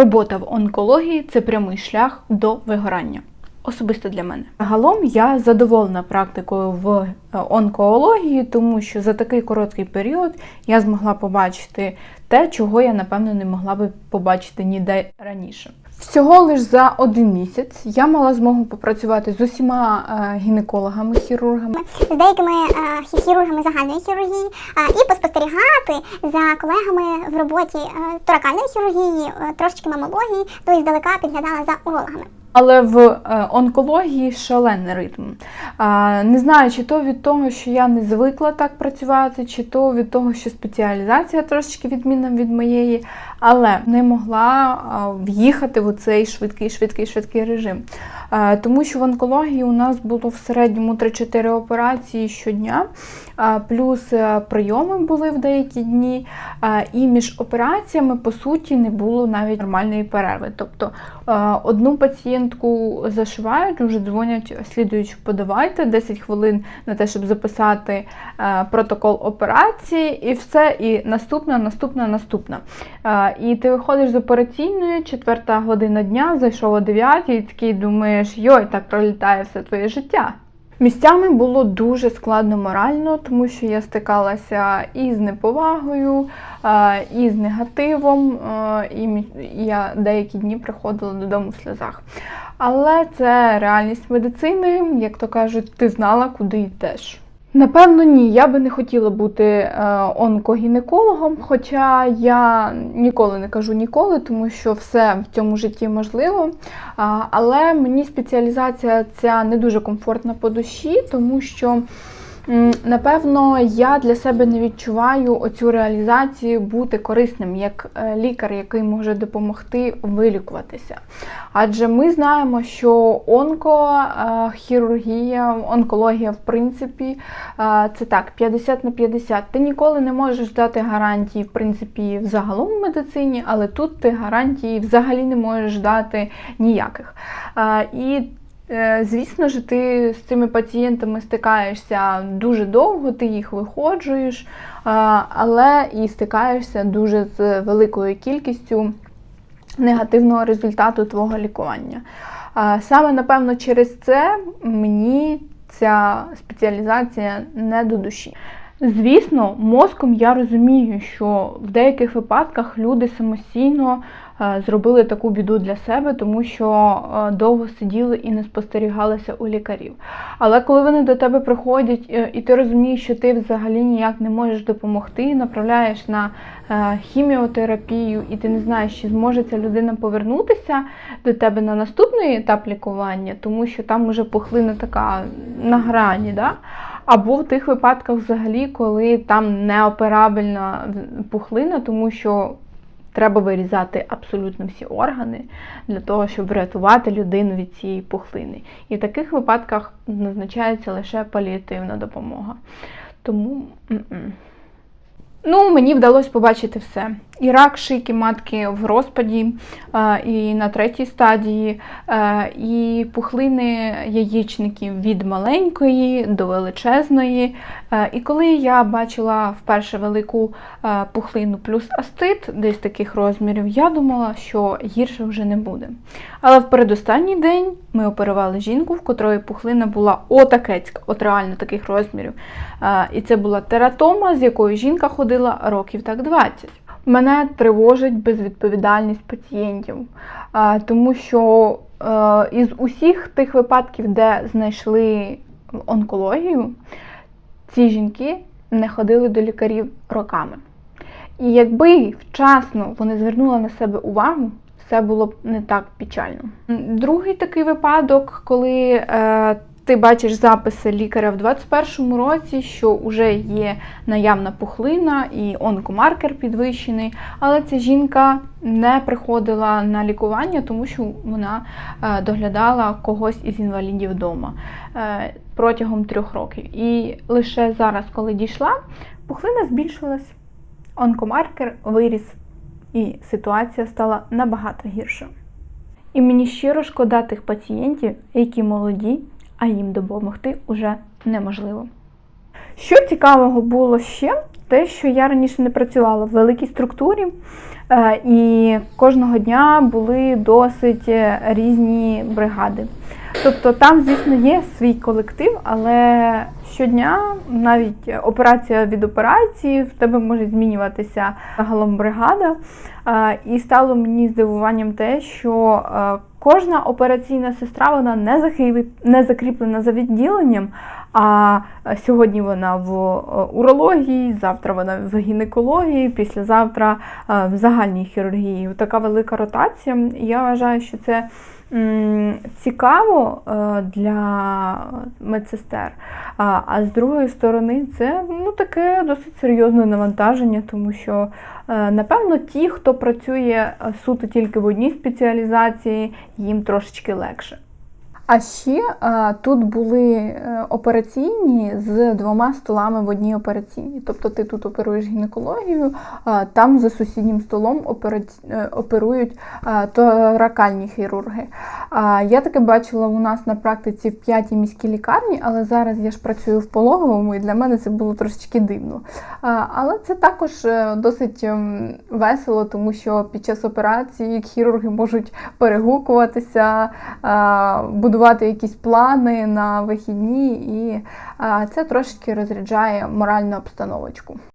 Робота в онкології це прямий шлях до вигорання. Особисто для мене. Загалом я задоволена практикою в е, онкології, тому що за такий короткий період я змогла побачити те, чого я напевно не могла би побачити ніде раніше. Всього лиш за один місяць я мала змогу попрацювати з усіма е, гінекологами, хірургами. з деякими е, хірургами загальної хірургії е, і поспостерігати за колегами в роботі торакальної хірургії, трошечки мамології, то і здалека підглядала за урологами. Але в е, онкології шалений ритм. Не знаю, чи то від того, що я не звикла так працювати, чи то від того, що спеціалізація трошечки відмінна від моєї, але не могла в'їхати в цей швидкий, швидкий, швидкий режим. А, Тому що в онкології у нас було в середньому 3-4 операції щодня, плюс е, прийоми були в деякі дні, і між операціями, по суті, не було навіть нормальної перерви. Тобто е, одну пацієнтку зашивають, вже дзвонять слідуючу, подавайте 10 хвилин на те, щоб записати е, протокол операції, і все, і наступна, наступна, наступна. Е, І ти виходиш з операційної, четверта година дня, зайшов о 9 і такий думаєш, йой, так пролітає все твоє життя. Місцями було дуже складно морально, тому що я стикалася і з неповагою, і з негативом, і я деякі дні приходила додому в сльозах. Але це реальність медицини, як то кажуть, ти знала, куди йдеш. Напевно, ні. Я би не хотіла бути е, онкогінекологом, хоча я ніколи не кажу ніколи, тому що все в цьому житті можливо. Але мені спеціалізація ця не дуже комфортна по душі, тому що. Напевно, я для себе не відчуваю оцю реалізацію бути корисним як е, лікар, який може допомогти вилікуватися. Адже ми знаємо, що онкохірургія, онкологія, в принципі, е, це так, 50 на 50. Ти ніколи не можеш дати гарантії, в принципі, взагалом в медицині, але тут ти гарантії взагалі не можеш дати ніяких. Е, І Е, Звісно ж, ти з цими пацієнтами стикаєшся дуже довго, ти їх виходжуєш, е, але і стикаєшся дуже з великою кількістю негативного результату твого лікування. Е, Саме, напевно, через це мені ця спеціалізація не до душі. Звісно, мозком я розумію, що в деяких випадках люди самостійно е, зробили таку біду для себе, тому що е, довго сиділи і не спостерігалися у лікарів. Але коли вони до тебе приходять, е, і ти розумієш, що ти взагалі ніяк не можеш допомогти, направляєш на е, хіміотерапію, і ти не знаєш, чи зможе ця людина повернутися до тебе на наступний етап лікування, тому що там уже пухлина така на грані. Да? Або в тих випадках, взагалі, коли там неоперабельна пухлина, тому що треба вирізати абсолютно всі органи для того, щоб врятувати людину від цієї пухлини. І в таких випадках назначається лише паліативна допомога. Тому. Ну, мені вдалося побачити все. І рак шийки матки в розпаді, е, і на третій стадії, е, і пухлини яєчників від маленької до величезної. Е, І коли я бачила вперше велику пухлину плюс астит, десь таких розмірів, я думала, що гірше вже не буде. Але в передостанній день ми оперували жінку, в котрої пухлина була отакецька, от реально таких розмірів. І це була тератома, з якою жінка ходила років так 20. Мене тривожить безвідповідальність пацієнтів, тому що е, із усіх тих випадків, де знайшли онкологію, ці жінки не ходили до лікарів роками. І якби вчасно вони звернули на себе увагу, все було б не так печально. Другий такий випадок, коли е, ти бачиш записи лікаря в 21-му році, що вже є наявна пухлина і онкомаркер підвищений, але ця жінка не приходила на лікування, тому що вона е, доглядала когось із інвалідів вдома е, протягом трьох років. І лише зараз, коли дійшла, пухлина збільшилась, онкомаркер виріс, і ситуація стала набагато гірша. І мені щиро шкода тих пацієнтів, які молоді, а їм допомогти уже неможливо. Що цікавого було ще, те, що я раніше не працювала в великій структурі, е, і кожного дня були досить е, різні бригади. Тобто там, звісно, є свій колектив, але щодня навіть операція від операції в тебе може змінюватися загалом бригада. Е, І стало мені здивуванням те, що кожна операційна сестра вона не захи- не закріплена за відділенням. А е, сьогодні вона в е, урології, завтра вона в гінекології, післязавтра е, в загальній хірургії. Така велика ротація. Я вважаю, що це цікаво е, для медсестер. А, з другої сторони, це ну, таке досить серйозне навантаження, тому що, е, напевно, ті, хто працює е, суто тільки в одній спеціалізації, їм трошечки легше. А ще тут були е, операційні з двома столами в одній операційній. Тобто ти тут оперуєш гінекологію, а там за сусіднім столом е, оперують торакальні хірурги. Я таке бачила у нас на практиці в п'ятій міській лікарні, але зараз я ж працюю в пологовому, і для мене це було трошечки дивно. Але це також е, досить ем, весело, тому що під час операції хірурги можуть перегукуватися, а, будувати якісь плани на вихідні, і це трошки розряджає моральну обстановочку.